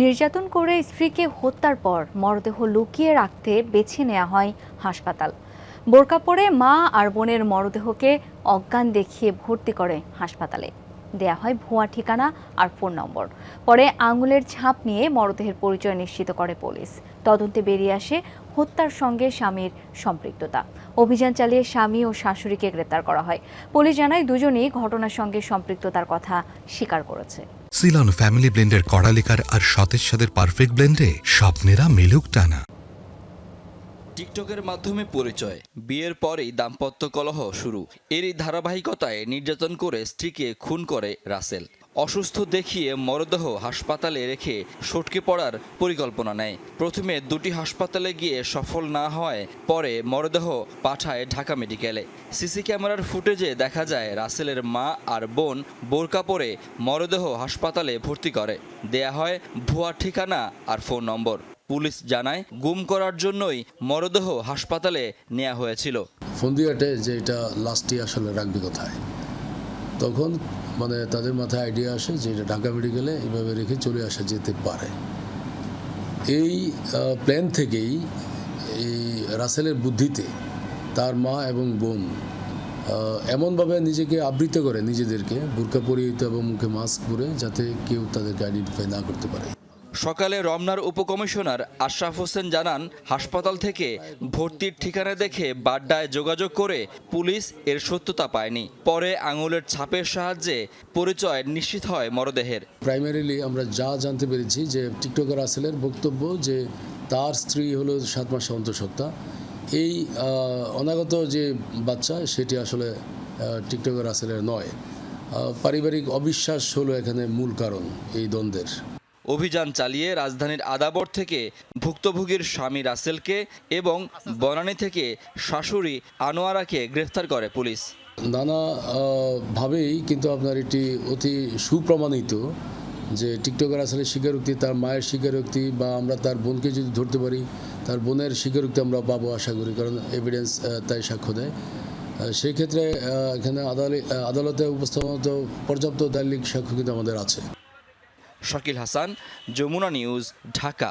নির্যাতন করে স্ত্রীকে হত্যার পর মরদেহ লুকিয়ে রাখতে বেছে নেওয়া হয় হাসপাতাল। বোরকা পরে মা আর বোনের মরদেহকে অজ্ঞান দেখিয়ে ভর্তি করে হাসপাতালে। দেয়া হয় ভুয়া ঠিকানা আর ফোন নম্বর। পরে আঙুলের ছাপ নিয়ে মরদেহের পরিচয় নিশ্চিত করে পুলিশ। তদন্তে বেরিয়ে আসে হত্যার সঙ্গে স্বামীর সম্পৃক্ততা। অভিযান চালিয়ে স্বামী ও শাশুড়িকে গ্রেপ্তার করা হয়। পুলিশ জানায় দুজনেই ঘটনার সঙ্গে সম্পৃক্ততার কথা স্বীকার করেছে। সিলন ফ্যামিলি ব্লেন্ডের কড়ালিকার আর সতেজ সাদের পারফেক্ট ব্লেন্ডে স্বপ্নেরা মেলুক টানা। টিকটকের মাধ্যমে পরিচয়। বিয়ের পরেই দাম্পত্য কলহ শুরু। এরই ধারাবাহিকতায় নির্যাতন করে স্ত্রীকে খুন করে রাসেল। অসুস্থ দেখিয়ে মরদেহ হাসপাতালে রেখে সটকে পড়ার পরিকল্পনা নেয়। প্রথমে দুটি হাসপাতালে গিয়ে সফল না হয় পরে মরদেহ পাঠায় ঢাকা মেডিকেলে। সিসি ক্যামেরার ফুটেজে দেখা যায়, রাসেলের মা আর বোন বোরকা পরে মরদেহ হাসপাতালে ভর্তি করে। দেয়া হয় ভুয়া ঠিকানা আর ফোন নম্বর। পুলিশ জানায়, গুম করার জন্যই মরদেহ হাসপাতালে নেওয়া হয়েছিল। ফন্দিয়াটে যে এটা লাস্টে আসলে রাখবে কোথায়? তখন মানে তাদের মাথায় আইডিয়া আসে যে এটা ঢাকা মেডিকেলে এভাবে রেখে চলে আসা যেতে পারে। এই প্ল্যান থেকেই এই রাসেলের বুদ্ধিতে তার মা এবং বোন এমনভাবে নিজেকে আবৃত করে নিজেদেরকে, বুর্কা পরিহিত এবং মুখে মাস্ক পরে যাতে কেউ তাদেরকে আইডেন্টিফাই না করতে পারে। সকালে রমনার উপকমিশনার আশরাফ হোসেন জানান, হাসপাতাল থেকে ভর্তির ঠিকানা দেখে বাড্ডায় যোগাযোগ করে পুলিশ এর সত্যতা পায়নি। পরে আঙুলের ছাপের সাহায্যে পরিচয় নিশ্চিত হয় মরদেহের। প্রাইমারিলি আমরা যা জানতে পেরেছি যে টিকটকার আসলের বক্তব্য যে তার স্ত্রী হলো সাত মাস অন্তঃসত্ত্বা। এই অনাগত যে বাচ্চা, সেটি আসলে টিকটকার আসলের নয়। পারিবারিক অবিশ্বাস হলো এখানে মূল কারণ এই দ্বন্দ্বের। অভিযান চালিয়ে রাজধানীর আদাবর থেকে ভুক্তভোগীর স্বামী রাসেলকে এবং বনানী থেকে শাশুড়ি আনোয়ারাকে গ্রেফতার করে পুলিশ। নানা ভাবেই কিন্তু আপনার এটি অতি সুপ্রমাণিত যে টিকটকার আসলে স্বীকারোক্তি, তার মায়ের স্বীকারোক্তি বা আমরা তার বোনকে যদি ধরতে পারি, তার বোনের স্বীকারোক্তি আমরা পাবো আশা করি, কারণ এভিডেন্স তাই সাক্ষ্য দেয়। সেই ক্ষেত্রে এখানে আদালত উপস্থাপনত পর্যাপ্ত দালিক সাক্ষ্য কিন্তু আমাদের আছে। শাকিল হাসান যমুনা নিউজ ঢাকা।